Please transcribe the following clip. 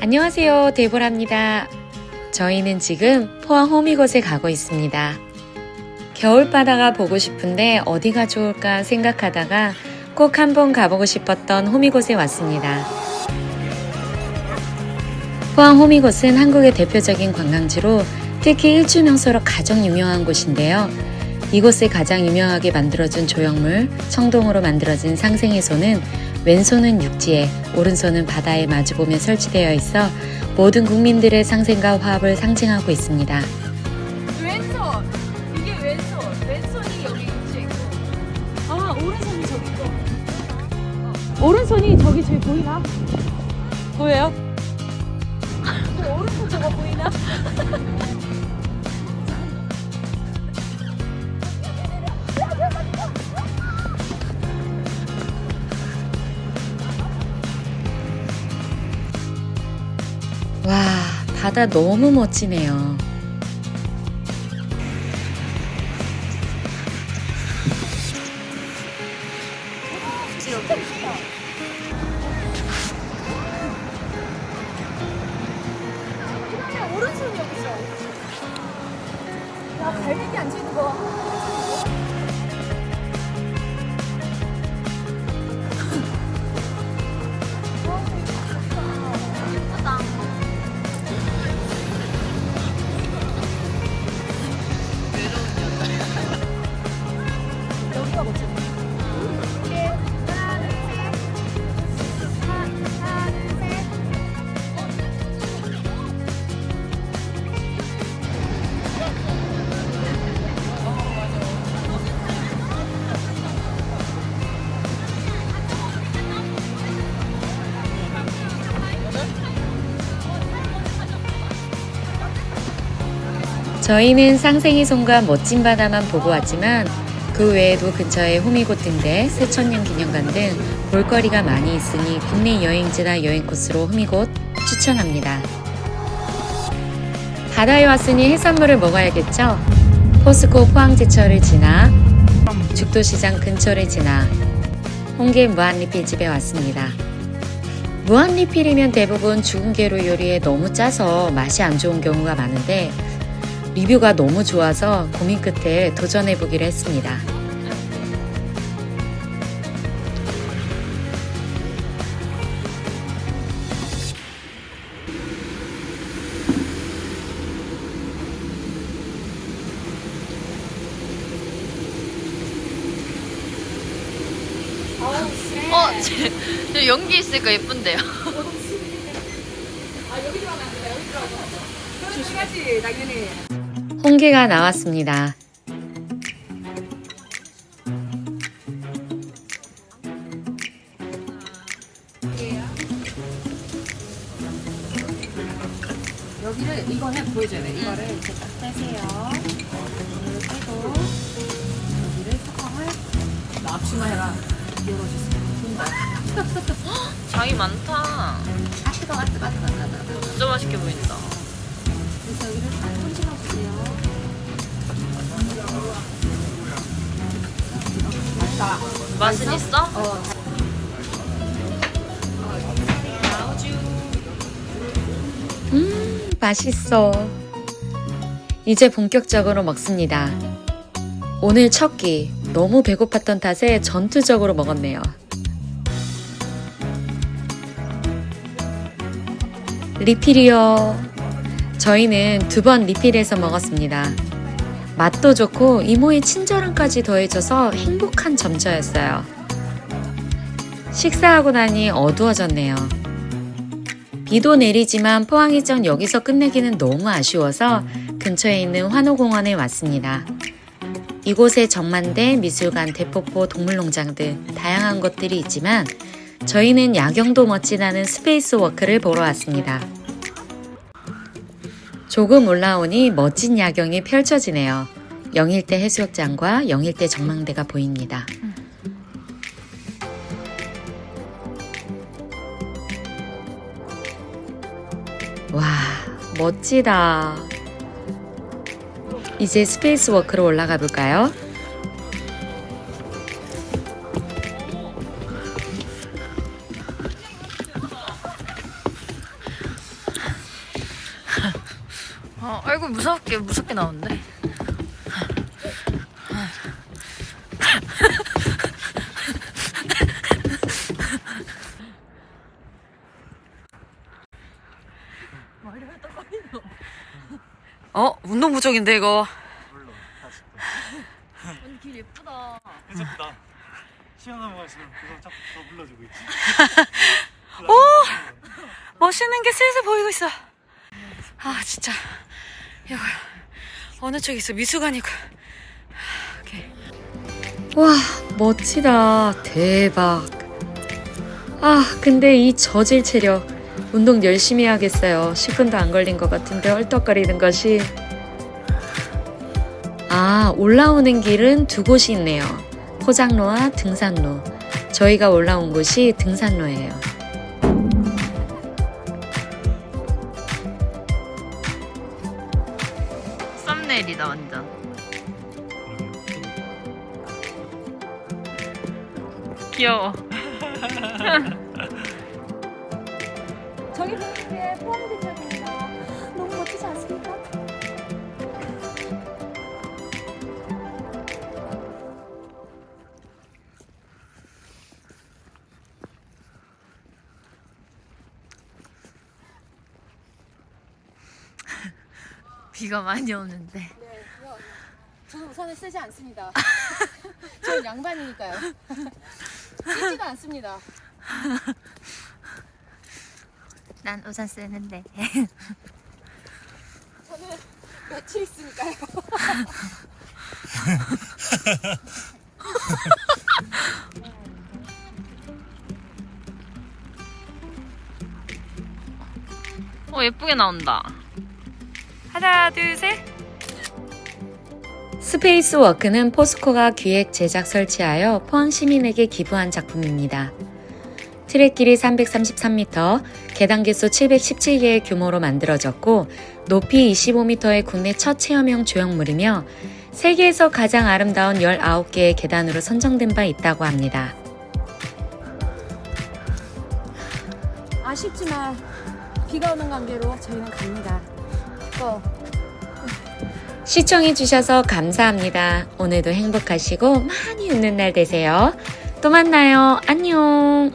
안녕하세요. 데보라입니다. 저희는 지금 포항 호미곶에 가고 있습니다. 겨울바다가 보고 싶은데 어디가 좋을까 생각하다가 꼭 한번 가보고 싶었던 호미곶에 왔습니다. 포항 호미곶은 한국의 대표적인 관광지로 특히 일출 명소로 가장 유명한 곳인데요. 이곳을 가장 유명하게 만들어준 조형물, 청동으로 만들어진 손은 왼손은 육지에, 오른손은 바다에 마주보며 설치되어 있어 모든 국민들의 상생과 화합을 상징하고 있습니다. 오른손이 저기 저기 보이나? 보여요? 그 오른손 저거 보이나? 와, 바다 너무 멋지네요. 저희는 쌍생이 손과 멋진 바다만 보고 왔지만 그 외에도 근처에 호미곶 등대, 새천년 기념관 등 볼거리가 많이 있으니 국내 여행지나 여행 코스로 호미곶 추천합니다. 바다에 왔으니 해산물을 먹어야겠죠? 포스코 포항제철을 지나 죽도시장 근처를 지나 홍게 무한리필 집에 왔습니다. 무한리필이면 대부분 죽은 게로 요리해 너무 짜서 맛이 안 좋은 경우가 많은데 리뷰가 너무 좋아서 고민 끝에 도전해 보기로 했습니다. 어, 제, 저 연기 있으니까 예쁜데요. 조심하지 당연히 홍게가 나왔습니다. 여기를 이거는 보여줘야 돼. 이거를 이렇게 딱 이거를 떼고 여기를 뚜껑을 납치만 해라 열어주세요. 장이 많다. 아 뜨거 아 뜨거 아. 뜨거 아 뜨거 진짜 맛있게 보인다. 맛은 있어? 어 음, 맛있어. 이제 본격적으로 먹습니다. 오늘 첫 끼 너무 배고팠던 탓에 전투적으로 먹었네요. 리필이요. 저희는 두 번 리필해서 먹었습니다. 맛도 좋고 이모의 친절함까지 더해져서 행복한 점저였어요. 식사하고 나니 어두워졌네요. 비도 내리지만 포항 일정 여기서 끝내기는 너무 아쉬워서 근처에 있는 환호공원에 왔습니다. 이곳에 정만대, 미술관, 대포포, 동물농장 등 다양한 것들이 있지만 저희는 야경도 멋지다는 스페이스 워크를 보러 왔습니다. 조금 올라오니 멋진 야경이 펼쳐지네요. 영일대 해수욕장과 영일대 전망대가 보입니다. 와, 멋지다. 이제 스페이스 워크로 올라가 볼까요? 어, 얼굴 무섭게 무섭게 나오는데. 어 운동 부족인데 이거. 언니 길 예쁘다. 괜찮다. 시원한 거 마시면 그거 자꾸 더 불러주고 있지. 멋있는 게 슬슬 보이고 있어. 아 진짜 이거 어느 쪽에 있어 미수관이고. 와, 멋지다. 대박. 아, 근데 이 저질 체력. 운동 열심히 해야겠어요. 10분도 안 걸린 것 같은데 얼떡거리는 것이. 아, 올라오는 길은 두 곳이 있네요. 포장로와 등산로. 저희가 올라온 곳이 등산로예요. 썸네일이다 완전. 귀여워. 비가 많이 오는데. 네, 저는 우산을 쓰지 않습니다. 저는 양반이니까요. 쓰지도 않습니다. 난 우산 쓰는데. 저는 며칠 있으니까요. 어 예쁘게 나온다. 하나 둘 셋. 스페이스 워크는 포스코가 기획 제작 설치하여 포항 시민에게 기부한 작품입니다. 트랙 길이 333m, 계단 개수 717개의 규모로 만들어졌고 높이 25m의 국내 첫 체험형 조형물이며 세계에서 가장 아름다운 19개의 계단으로 선정된 바 있다고 합니다. 아쉽지만 비가 오는 관계로 저희는 갑니다. 또 시청해주셔서 감사합니다. 오늘도 행복하시고 많이 웃는 날 되세요. 또 만나요. 안녕.